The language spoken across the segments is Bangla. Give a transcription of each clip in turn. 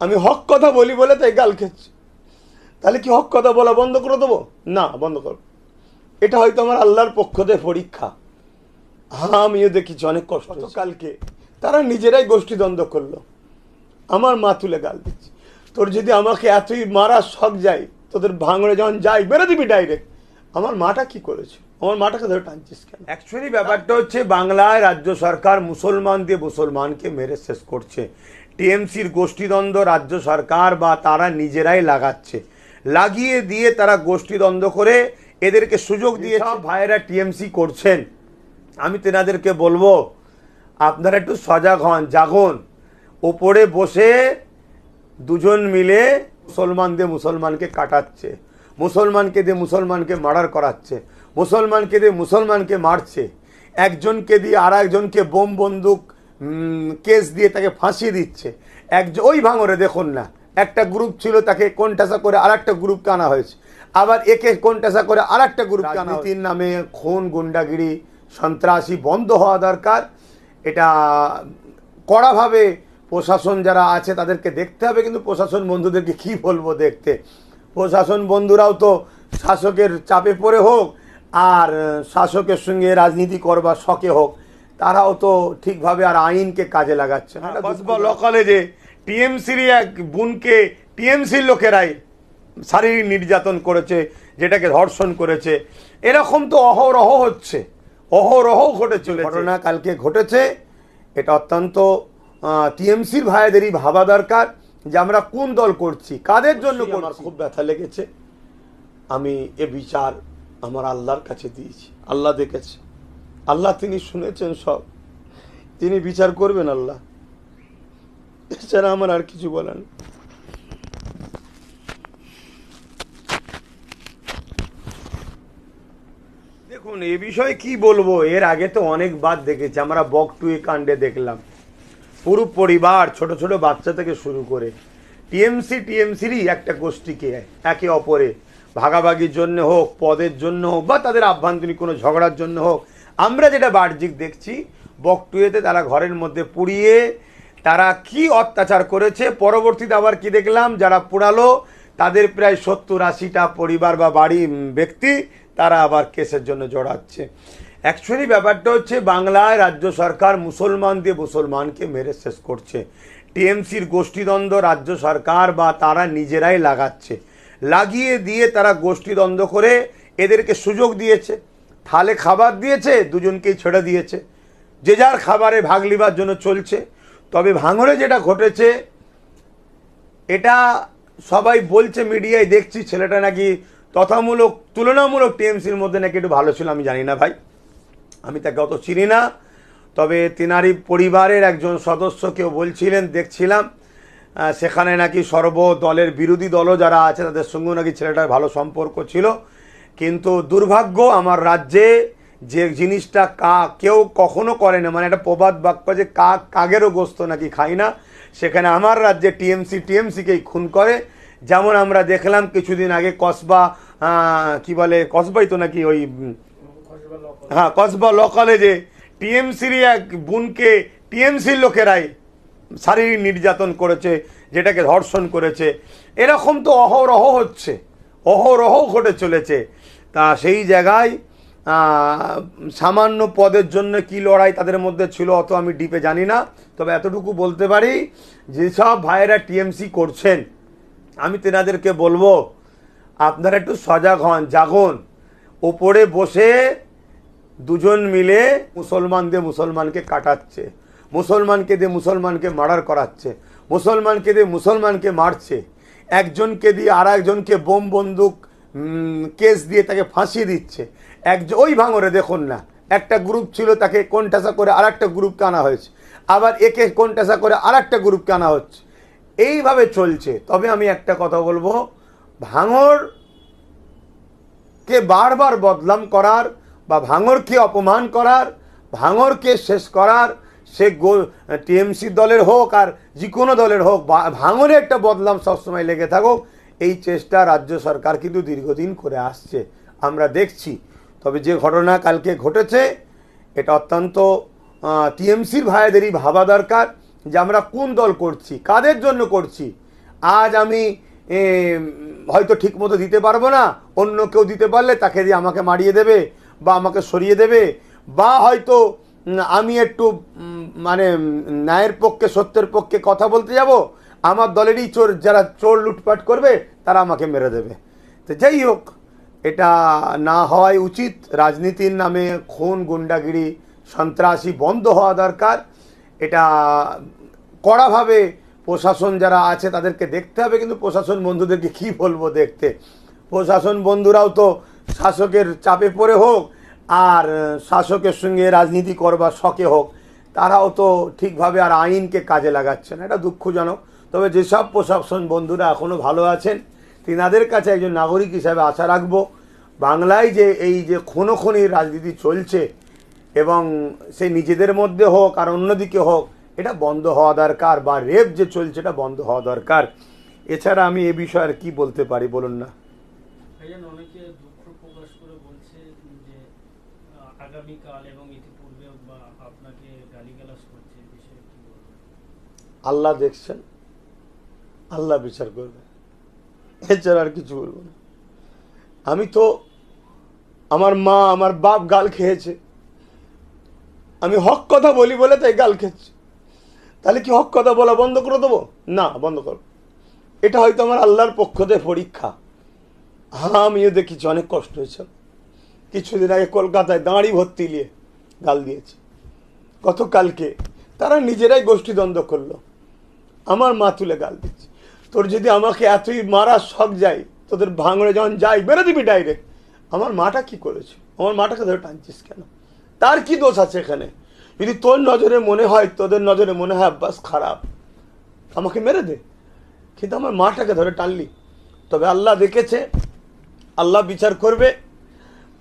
আমি হক কথা বলি বলে তাই গাল খেচ্ছি তাহলে কি হক কথা বলা বন্ধ করে দেবো? না, বন্ধ করো। এটা হয়তো আমার আল্লাহর পক্ষ থেকে পরীক্ষা। হ্যাঁ আমিও দেখেছি অনেক কষ্ট কালকে তারা নিজেরাই গোষ্ঠীদ্বন্দ্ব করল। আমার মা তুলে গাল দিচ্ছে। তোর যদি আমাকে এতই মারা শখ যায়, তোদের ভাঙড়ে যখন যাই বেরো দিবি ডাইরেক্ট আমার মাটা কি করেছে? আমার মাটাকে ধরে টানছিস কেন? অ্যাকচুয়ালি ব্যাপারটা হচ্ছে, বাংলায় রাজ্য সরকার মুসলমান দিয়ে মুসলমানকে মেরে শেষ করছে। টিএমসির গোষ্ঠীদ্বন্দ্ব রাজ্য সরকার বা তারা নিজেরাই লাগাচ্ছে। লাগিয়ে দিয়ে তারা গোষ্ঠীদ্বন্দ্ব করে এদেরকে সুযোগ দিয়ে সব ভাইয়েরা টিএমসি করছেন। আমি তেনাদেরকে বলব আপনারা একটু সজাগ হন জাগুন। ওপরে বসে দুজন মিলে মুসলমান দিয়ে মুসলমানকে কাটাচ্ছে মুসলমানকে দিয়ে মুসলমানকে মার্ডার করাচ্ছে মুসলমানকে দিয়ে মুসলমানকে মারছে। একজনকে দিয়ে আর একজনকে বোম বন্দুক কেস দিয়ে তাকে ফাঁসিয়ে দিচ্ছে। এক ওই ভাঙরে দেখুন না, একটা গ্রুপ ছিল তাকে কোনটাসা করে আর একটা গ্রুপকে আনা হয়েছে। আবার একে কোনটাসা করে আর একটা গ্রুপকে আনা। নামে খুন, গুন্ডাগিরি, সন্ত্রাসী বন্ধ হওয়া দরকার। এটা কড়াভাবে প্রশাসন যারা আছে তাদেরকে দেখতে হবে, কিন্তু প্রশাসন বন্ধুদেরকে কি বলব দেখতে? প্রশাসন বন্ধুরাও তো শাসকের চাপে পড়ে হোক, আর শাসকের সঙ্গে রাজনীতি করবার শখে হোক। তারাও তো ঠিকভাবে আর আইনকে কাজে লাগাচ্ছে না। ল কলেজে টিএমসির এক বোনকে টিএমসির লোকেরাই শারীরিক নির্যাতন করেছে যেটাকে ধর্ষণ করেছে এরকম তো অহরহ হচ্ছে অহরহ ঘটে চলে ঘটনা কালকে ঘটেছে এটা অত্যন্ত টিএমসির ভাইদেরই ভাবা দরকার যে আমরা কোন দল করছি কাদের জন্য আমার খুব ব্যথা লেগেছে। আমি এ বিচার আমার আল্লাহর কাছে দিয়েছি আল্লাহ দেখেছে। আল্লাহ তিনি শুনেছেন সব। তিনি বিচার করবেন আল্লাহ। এছাড়া আমার আর কিছু বলার নেই। দেখুন, এ বিষয়ে কি বলব? এর আগে তো অনেকবার দেখেছি। আমরা বকটুই কাণ্ডে দেখলাম। পুরো পরিবার ছোট ছোট বাচ্চা থেকে শুরু করে টিএমসি, টিএমসিরই একটা গোষ্ঠীকে একে অপরে ভাগাভাগির জন্য হোক, পদের জন্য হোক, বা তাদের আভ্যন্তরীণ কোনো ঝগড়ার জন্য হোক আমরা যেটা বাহ্যিক দেখছি বকটুয়েতে তারা ঘরের মধ্যে পুড়িয়ে তারা কি অত্যাচার করেছে, পরবর্তীতে আবার কি দেখলাম, যারা পোড়ালো, তাদের প্রায় সত্তর আশিটা পরিবার বা বাড়ি ব্যক্তি তারা আবার কেসের জন্য জড়াচ্ছে। অ্যাকচুয়ালি ব্যাপারটা হচ্ছে, বাংলায় রাজ্য সরকার মুসলমান দিয়ে মুসলমানকে মেরে শেষ করছে। টিএমসির গোষ্ঠীদ্বন্দ্ব রাজ্য সরকার বা তারা নিজেরাই লাগাচ্ছে। লাগিয়ে দিয়ে তারা গোষ্ঠীদ্বন্দ্ব করে এদেরকে সুযোগ দিয়েছে। থালে খাবার দিয়েছে, দুজনকেই ছেড়ে দিয়েছে। যে যার খাবারে ভাগ লিবার জন্য চলছে। তবে ভাঙড়ে যেটা ঘটেছে, এটা সবাই বলছে মিডিয়ায় দেখছি, ছেলেটা নাকি তথামূলক, তুলনামূলক টিএমসির মধ্যে নাকি একটু ভালো ছিল, আমি জানি না ভাই। আমি তাকে অত চিনি না। তবে তিনারি পরিবারের একজন সদস্য কেউ বলছিলেন, দেখছিলাম সেখানে নাকি সর্ব দলের বিরোধী দলও যারা আছে, তাদের সঙ্গেও নাকি ছেলেটার ভালো সম্পর্ক ছিল। কিন্তু দুর্ভাগ্য আমার রাজ্যে যে জিনিসটা কা কেউ কখনো করে না মানে একটা প্রবাদ বাক্য যে কাক কাগেরও গোস্ত নাকি খাই না, সেখানে আমার রাজ্যে টিএমসি, টিএমসিকেই খুন করে। যেমন আমরা দেখলাম কিছুদিন আগে কসবা কি বলে, কসবাই তো নাকি ওই হ্যাঁ কসবা ল কলেজে টিএমসির এক বোনকে টিএমসির লোকেরাই শারীরিক নির্যাতন করেছে, যেটাকে ধর্ষণ করেছে। এরকম তো অহরহ হচ্ছে। অহরহ ঘটে চলেছে। তা সেই জায়গায় সামান্য পদের জন্য কি লড়াই তাদের মধ্যে ছিল অত আমি ডিপে জানি না। তবে এতটুকু বলতে পারি, যেসব ভাইয়েরা টিএমসি করছেন, আমি তেনাদেরকে বলব, আপনারা একটু সজাগ হন, জাগুন। ওপরে বসে দুজন মিলে মুসলমান দিয়ে মুসলমানকে কাটাচ্ছে, মুসলমানকে দিয়ে মুসলমানকে মার্ডার করাচ্ছে, মুসলমানকে দিয়ে মুসলমানকে মারছে। একজনকে দিয়ে আর একজনকে বোম বন্দুক কেস দিয়ে তাকে ফাঁসিয়ে দিচ্ছে। এক ওই ভাঙরে দেখুন না, একটা গ্রুপ ছিল তাকে কোনটাসা করে আর একটা গ্রুপকে আনা হয়েছে। আবার একে কোনটাসা করে আর একটা গ্রুপকে আনা হচ্ছে। এইভাবে চলছে। তবে আমি একটা কথা বলব, ভাঙর কে বারবার বদলাম করার বা ভাঙরকে অপমান করার, ভাঙরকে শেষ করার সে গো, টিএমসি দলের হোক আর যে কোনো দলের হোক ভাঙরে একটা বদলাম সবসময় লেগে থাকুক, এই চেষ্টা রাজ্য সরকার কিন্তু দীর্ঘদিন করে আসছে। আমরা দেখছি। তবে যে ঘটনা কালকে ঘটেছে, এটা অত্যন্ত টিএমসির ভাইদেরই ভাবা দরকার যে আমরা কোন দল করছি, কাদের জন্য করছি। আজ আমি হয়তো ঠিক মতো দিতে পারব না, অন্য কেউ দিতে পারলে তাকে দিয়ে আমাকে মারিয়ে দেবে বা আমাকে সরিয়ে দেবে, বা হয়তো আমি একটু মানে ন্যায়ের পক্ষে, সত্যের পক্ষে কথা বলতে যাব। আমার দলেরই চোর, যারা চোর লুটপাট করবে, তারা আমাকে মেরে দেবে। তো যাই হোক, এটা না হওয়াই উচিত। রাজনীতির নামে খুন, গুন্ডাগিরি, সন্ত্রাসী বন্ধ হওয়া দরকার। এটা কড়াভাবে প্রশাসন যারা আছে, তাদেরকে দেখতে হবে। কিন্তু প্রশাসন বন্ধুদেরকে কি বলব দেখতে? প্রশাসন বন্ধুরাও তো শাসকের চাপে পড়ে হোক আর শাসকের সঙ্গে রাজনীতি করবার শখে হোক, তারাও তো ঠিকভাবে আর আইনকে কাজে লাগাচ্ছে না। এটা দুঃখজনক। তবে যেসব প্রশাসন বন্ধুরা এখনও ভালো আছেন, তিনাদের কাছে একজন নাগরিক হিসাবে আশা রাখব, বাংলায় যে এই যে খুনো খনির রাজনীতি চলছে এবং সে নিজেদের মধ্যে হোক আর অন্যদিকে হোক, এটা বন্ধ হওয়া দরকার বা রেপ যে চলছে এটা বন্ধ হওয়া দরকার। এছাড়া আমি এ বিষয়ে আর কী বলতে পারি বলুন না ভাইজান অনেকে দুঃখ প্রকাশ করে বলছে যে আহ, আগামীকাল এবং ইতিপূর্বে বা আপনাকে গালিগালাজ করছে এই বিষয়ে কি বলবেন আল্লাহ দেখছেন, আল্লাহ বিচার করবে। এছাড়া আর কিছু বলব না। আমি তো আমার মা, আমার বাপ গাল খেয়েছে। আমি হক কথা বলি বলে তাই গাল খেয়েছে। তাহলে কি হক কথা বলা বন্ধ করে দেবো? না, বন্ধ করো। এটা হয়তো আমার আল্লাহর পক্ষ থেকে পরীক্ষা। হ্যাঁ আমিও দেখেছি, অনেক কষ্ট হয়েছে। কিছুদিন আগে কলকাতায় দাঁড়ি ভর্তি নিয়ে গাল দিয়েছে। গতকালকে তারা নিজেরাই গোষ্ঠীদ্বন্দ্ব করল। আমার মা তুলে গাল দিচ্ছে। তোর যদি আমাকে এতই মারা শখ যায়, তোদের ভাঙড়ে যখন যাই বেরো দিবি ডাইরেক্ট আমার মাটা কি করেছে? আমার মাটাকে ধরে টানছিস কেন? তার কি দোষ আছে এখানে? যদি তোর নজরে মনে হয়, তোদের নজরে মনে হয়, আব্বাস, খারাপ। আমাকে মেরে দে। কিন্তু আমার মাটাকে ধরে টানলি। তবে আল্লাহ দেখেছে, আল্লাহ বিচার করবে।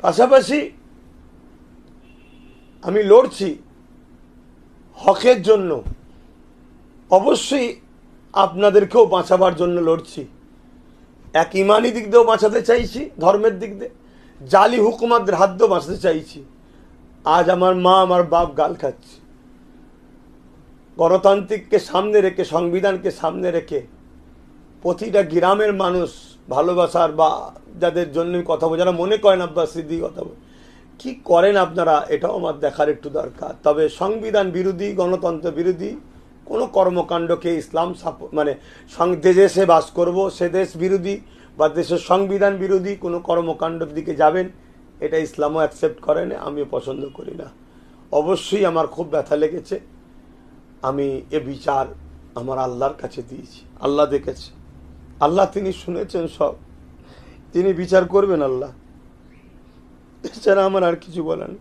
পাশাপাশি আমি লড়ছি। হকের জন্য অবশ্যই আপনাদেরকেও বাঁচাবার জন্য লড়ছি। এক ইমানি দিক দিয়েও বাঁচাতে চাইছি, ধর্মের দিক দিয়ে। জালি হুকুমাদের হাত দিয়েও বাঁচাতে চাইছি। আজ আমার মা আমার বাপ গাল খাচ্ছে। গণতান্ত্রিককে সামনে রেখে, সংবিধানকে সামনে রেখে প্রতিটা গ্রামের মানুষ ভালোবাসার বা যাদের জন্য কথা বলে, যারা মনে করেন আব্বাস সিদ্দিক কথা বলে কি করেন আপনারা? এটাও আমার দেখার একটু দরকার। তবে সংবিধান বিরোধী, গণতন্ত্র বিরোধী কোনো কর্মকাণ্ডকে ইসলাম মানে যে দেশে বাস করব, সে দেশ বিরোধী বা দেশের সংবিধান বিরোধী কোনো কর্মকাণ্ডের দিকে যাবেন, এটা ইসলামও অ্যাকসেপ্ট করে না আমিও পছন্দ করি না। অবশ্যই আমার খুব ব্যথা লেগেছে। আমি এ বিচার আমার আল্লাহর কাছে দিয়েছি। আল্লাহ দেখেছে। আল্লাহ তিনি শুনেছেন সব। তিনি বিচার করবেন আল্লাহ। এছাড়া আমার আর কিছু বলার।